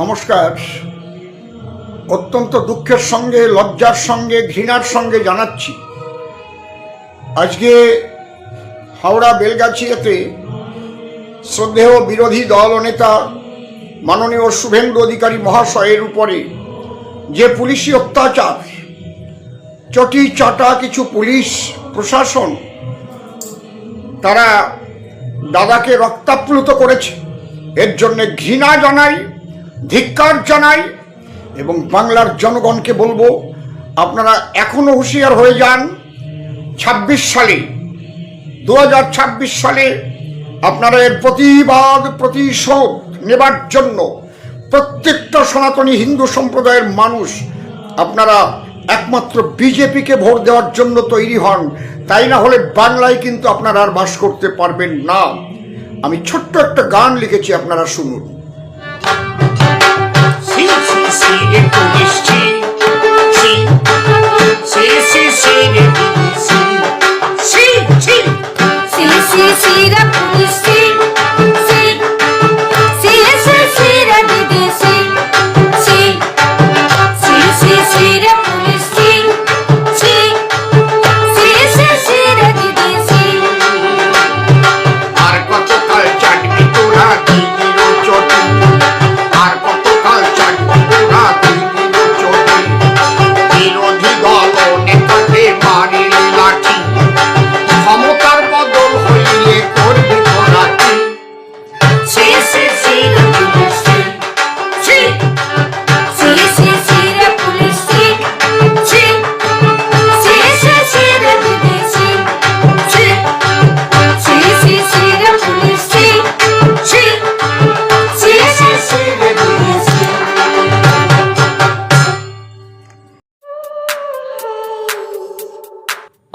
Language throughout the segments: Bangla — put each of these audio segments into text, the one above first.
নমস্কার। অত্যন্ত দুঃখের সঙ্গে, লজ্জার সঙ্গে, ঘৃণার সঙ্গে জানাচ্ছি। আজকে হাওড়া বেলগাছিয়াতে শ্রদ্ধেয় বিরোধী দল নেতা মাননীয় শুভেন্দু অধিকারী মহাশয়ের উপরে যে পুলিশি অত্যাচার চটি, চাটা, কিছু পুলিশ, প্রশাসন, তারা দাদাকে রক্তাপ্লুত করেছে। এর জন্য ঘৃণা জানাই, ধিক্কার জানাই এবং বাংলার জনগণকে বলব, আপনারা এখনও হুঁশিয়ার হয়ে যান, ছাব্বিশ সালে দু হাজার ছাব্বিশ সালে আপনারা এর প্রতিবাদ, প্রতিশোধ নেবার জন্য প্রত্যেকটা সনাতনী হিন্দু সম্প্রদায়ের মানুষ আপনারা একমাত্র বিজেপিকে ভোট দেওয়ার জন্য তৈরি হন তাই না হলে বাংলায় কিন্তু আপনারা আর বাস করতে পারবেন না। আমি ছোট্ট একটা গান লিখেছি আপনারা শুনুন। C C C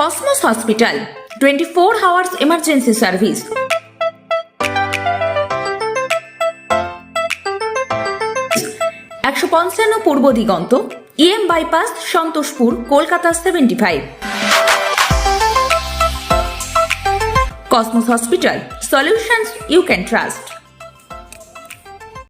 Cosmos hospital twenty four hours emergency service একশো পঞ্চান্ন Purba Diganta EM bypass Santoshpur, Kolkata seventy five Cosmos hospital Solutions you can trust.